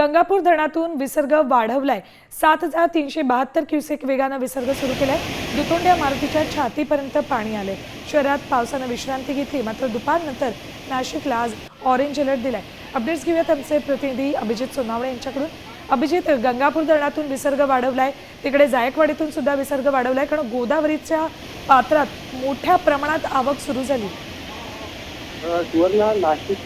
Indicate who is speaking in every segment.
Speaker 1: गंगापूर धरणातून विसर्ग वाढवलाय. सात हजार तीनशे बहात्तर क्युसेक वेगानं विसर्ग सुरू केलाय. दुतोंड्या मारुतीच्या छातीपर्यंत पाणी आले शहरात पावसानं विश्रांती घेतली मात्र दुपारनंतर नाशिकला आज ऑरेंज अलर्ट दिलाय. अपडेट्स घेऊयात आमचे प्रतिनिधी अभिजित सोनावळे यांच्याकडून. अभिजित गंगापूर धरणातून विसर्ग वाढवलाय. तिकडे जायकवाडीतून सुद्धा विसर्ग वाढवलाय. कारण गोदावरीच्या पात्रात मोठ्या प्रमाणात आवक सुरू झाली.
Speaker 2: सुवर्णा नाशिक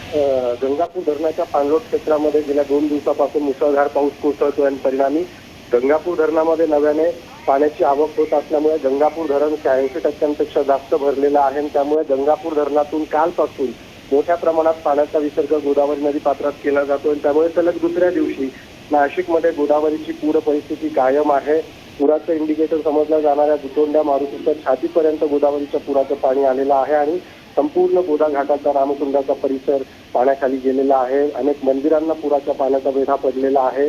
Speaker 2: गंगापूर धरणाच्या पाणलोट क्षेत्रामध्ये गेल्या दोन दिवसापासून मुसळधार पाऊस कोसळतोय आणि परिणामी गंगापूर धरणामध्ये नव्याने पाण्याची आवक होत असल्यामुळे गंगापूर धरण शहाऐंशी टक्क्यांपेक्षा जास्त भरलेलं आहे आणि त्यामुळे गंगापूर धरणातून कालपासून मोठ्या प्रमाणात पाण्याचा विसर्ग गोदावरी नदी पात्रात केला जातो आणि त्यामुळे सलग दुसऱ्या दिवशी नाशिकमध्ये गोदावरीची पूर परिस्थिती कायम आहे. पुराचं इंडिकेटर समजल्या जाणाऱ्या दुतोंड्या मारुतीच्या छातीपर्यंत गोदावरीच्या पुराचं पाणी आलेलं आहे आणि संपूर्ण गोदा घाटाचा रामकुंडाचा परिसर पाण्याखाली गेलेला आहे. अनेक मंदिरांना पुराच्या पाण्याचा वेढा पडलेला आहे.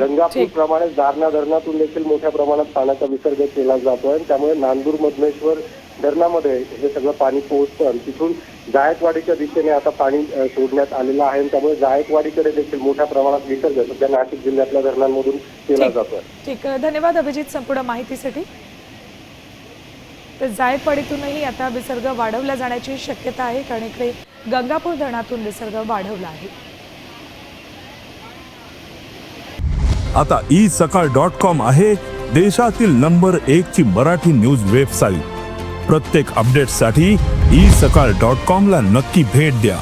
Speaker 2: गंगापूर. प्रमाणे जालना धरणातून देखील मोठ्या प्रमाणात पाण्याचा विसर्ग केला जातोय. आणि त्यामुळे नांदूर मधमेश्वर धरणामध्ये हे सगळं पाणी पोहोचतं आणि तिथून जायकवाडीच्या दिशेने आता पाणी सोडण्यात आलेलं आहे. त्यामुळे जायकवाडीकडे देखील मोठ्या प्रमाणात विसर्ग सध्या नाशिक जिल्ह्यातल्या धरणांमधून केला. जातोय.
Speaker 1: ठीक. धन्यवाद अभिजित संपूर्ण माहितीसाठी. तर जायकवाडीतूनही आता विसर्ग वाढवला जाण्याची शक्यता आहे कारण इकडे गंगापूर धरणातून विसर्ग वाढवला आहे.
Speaker 3: आता ई सकाळ डॉट कॉम आहे देशातील नंबर एक ची मराठी न्यूज वेबसाईट. प्रत्येक अपडेटसाठी ई सकाळ डॉट कॉम ला नक्की भेट द्या.